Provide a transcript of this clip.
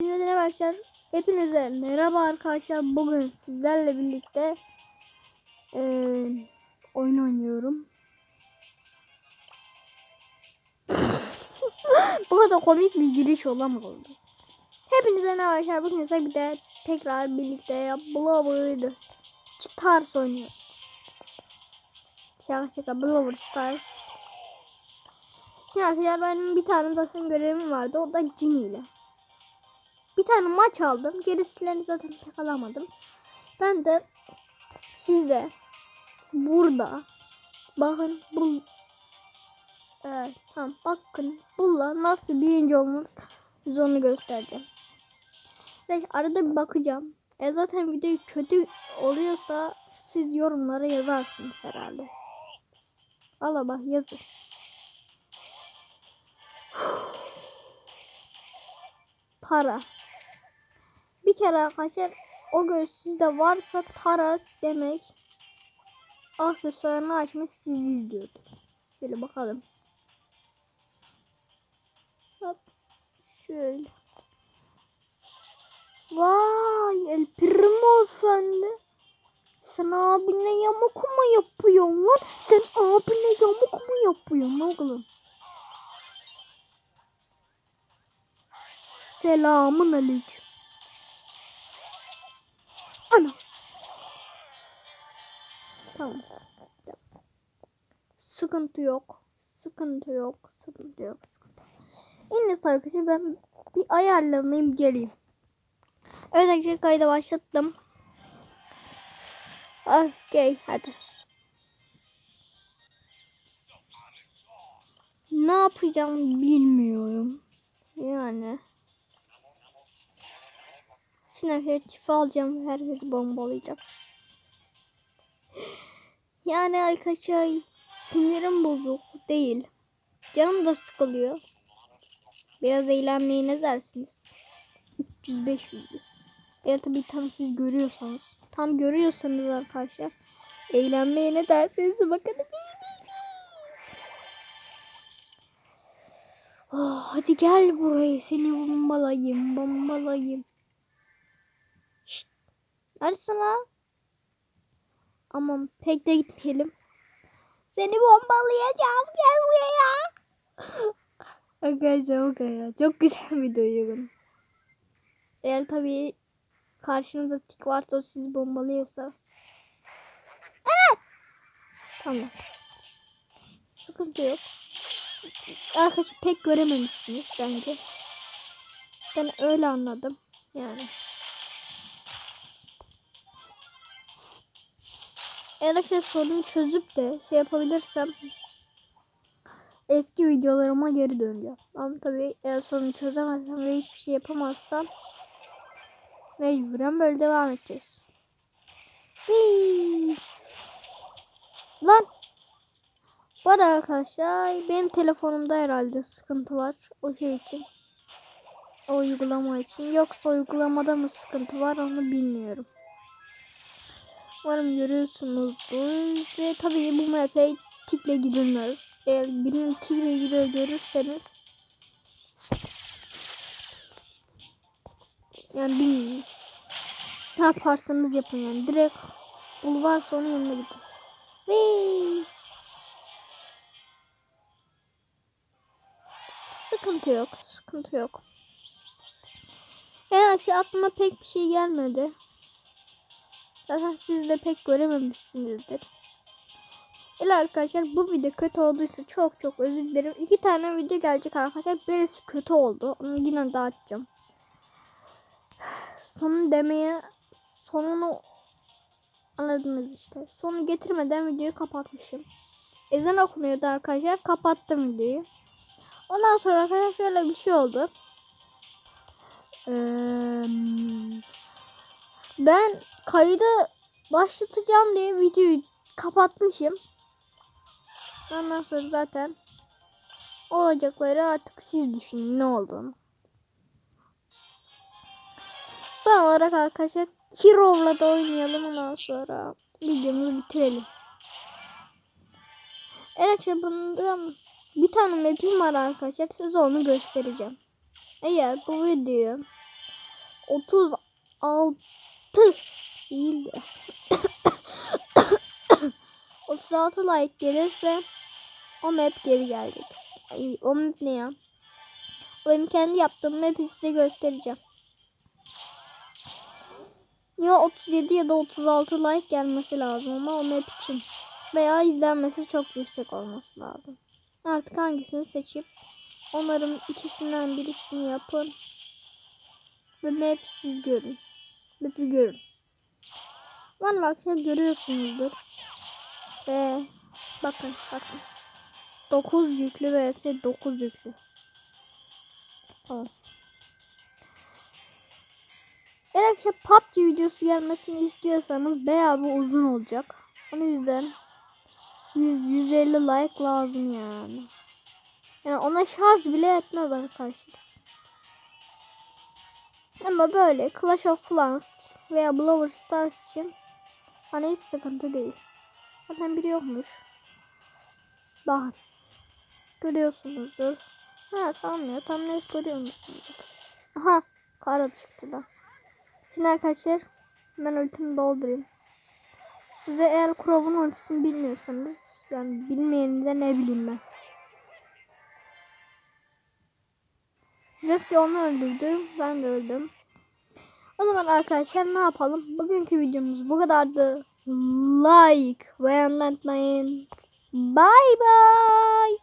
Hepinize arkadaşlar. Hepinize merhaba arkadaşlar. Bugün sizlerle birlikte eee, oyun oynuyorum. Bu kadar komik bir giriş olamaz oldu. Hepinize ne arkadaşlar. Bugün size bir de tekrar birlikte Blower Stars oynuyoruz. Şaka şaka Blower Stars. Şimdi arkadaşlar benim bir tane zaten görevim vardı. O da Cini ile. Bir tane maç aldım. Gerisilerini zaten pek alamadım. Ben de sizde burada bakın bu Evet tamam bakın bulla nasıl birinci olmuş onu göstereceğim. Evet, arada bir bakacağım. E zaten video kötü oluyorsa siz yorumlara yazarsınız herhalde. Valla bak yazın. Para. Bir kere arkadaşlar o göz sizde varsa para demek aksesuarını açmış sizi izliyordu. Şöyle bakalım. Hop. Şöyle. Vay El Primo efendi. Sen abine yamuk mu yapıyorsun lan? Sen abine yamuk mu yapıyorsun oğlum? Selamun aleyküm. Ana. Tamam. Sıkıntı yok. Sıkıntı yok. Sıkıntı yok. Sıkıntı. Yine arkadaşlar ben bir ayarlanayım geleyim. Evet arkadaşlar kayda başlattım. Okey hadi. Ne yapacağım bilmiyorum. Yani. Şimdi çift alacağım. Herkesi bombalayacağım. Yani arkadaşlar sinirim bozuk değil. Canım da sıkılıyor. Biraz eğlenmeyi ne dersiniz? 300-500. Ya tabii tam siz görüyorsanız. Tam görüyorsanız arkadaşlar. Eğlenmeye ne dersiniz bakın. Oh, hadi gel buraya seni bombalayayım bombalayayım. Neredesin lan? Aman pek de gitmeyelim. Seni bombalayacağım gel buraya. Arkadaşlar o kadar. Çok güzel bir duygu. Eğer tabii karşınızda tik varsa o sizi bombalıyorsa. Evet. Tamam. Sıkıntı yok. Arkadaşlar pek görememişsiniz bence. Ben öyle anladım. Yani. Eğer arkadaşlar sorunu çözüp de şey yapabilirsem eski videolarıma geri döneceğim. Ama tabii eğer sorunu çözemezsem ve hiçbir şey yapamazsam mecburen böyle devam edeceğiz. Lan var arkadaşlar benim telefonumda herhalde sıkıntı var o şey için. O uygulama için. Yoksa uygulamada mı sıkıntı var onu bilmiyorum. Umarım görüyorsunuzdur. Ve tabii bu map'e tikle gidilmez. Eğer birinin tikle gidiyor görürseniz yani bilmiyorum. Ne yaparsanız yapın yani. Direkt bul varsa onun yanına gidin. Vee. Sıkıntı yok. Sıkıntı yok. Yani akşam aklıma pek bir şey gelmedi. Zaten siz de pek görememişsinizdir. İle arkadaşlar bu video kötü olduysa çok çok özür dilerim. İki tane video gelecek arkadaşlar. Birisi kötü oldu. Onu yine dağıtacağım. Sonu demeye sonunu anladınız işte. Sonu getirmeden videoyu kapatmışım. Ezan okunuyordu arkadaşlar. Kapattım videoyu. Ondan sonra arkadaşlar şöyle bir şey oldu. Ee, ben kaydı başlatacağım diye videoyu kapatmışım. Ondan sonra zaten olacakları artık siz düşünün ne olduğunu. Son olarak arkadaşlar Kirov'la da oynayalım ondan sonra videomuzu bitirelim. Evet bundan bir tane map'im var arkadaşlar size onu göstereceğim. Eğer bu videoyu 36 değildi. 36 like gelirse o map geri gelecek. Ay, o map ne ya? O benim kendi yaptığım map'i size göstereceğim. Ya 37 ya da 36 like gelmesi lazım ama o map için. Veya izlenmesi çok yüksek olması lazım. Artık hangisini seçip onların ikisinden birisini yapın. Ve map siz görün. Map'i görün. Var arkadaşlar görüyorsunuzdur. Ve bakın bakın. 9 yüklü vs 9 yüklü. Tamam. Eğer ki PUBG videosu gelmesini istiyorsanız bayağı bir uzun olacak. Onun yüzden 100-150 like lazım yani. Yani ona şarj bile etmez arkadaşlar. Ama böyle Clash of Clans veya Blower Stars için hani hiç sıkıntı değil. Zaten biri yokmuş. Bakın. Görüyorsunuzdur. Ha tamam ya tam net görüyormuşsunuz. Aha kara çıktı da. Şimdi arkadaşlar ben ultimi doldurayım. Size eğer Crow'un ultisini bilmiyorsanız yani bilmeyeni de ne bileyim ben. Jesse onu öldürdü. Ben de öldüm. O zaman arkadaşlar ne yapalım? Bugünkü videomuz bu kadardı. Like ve unutmayın. Bye bye.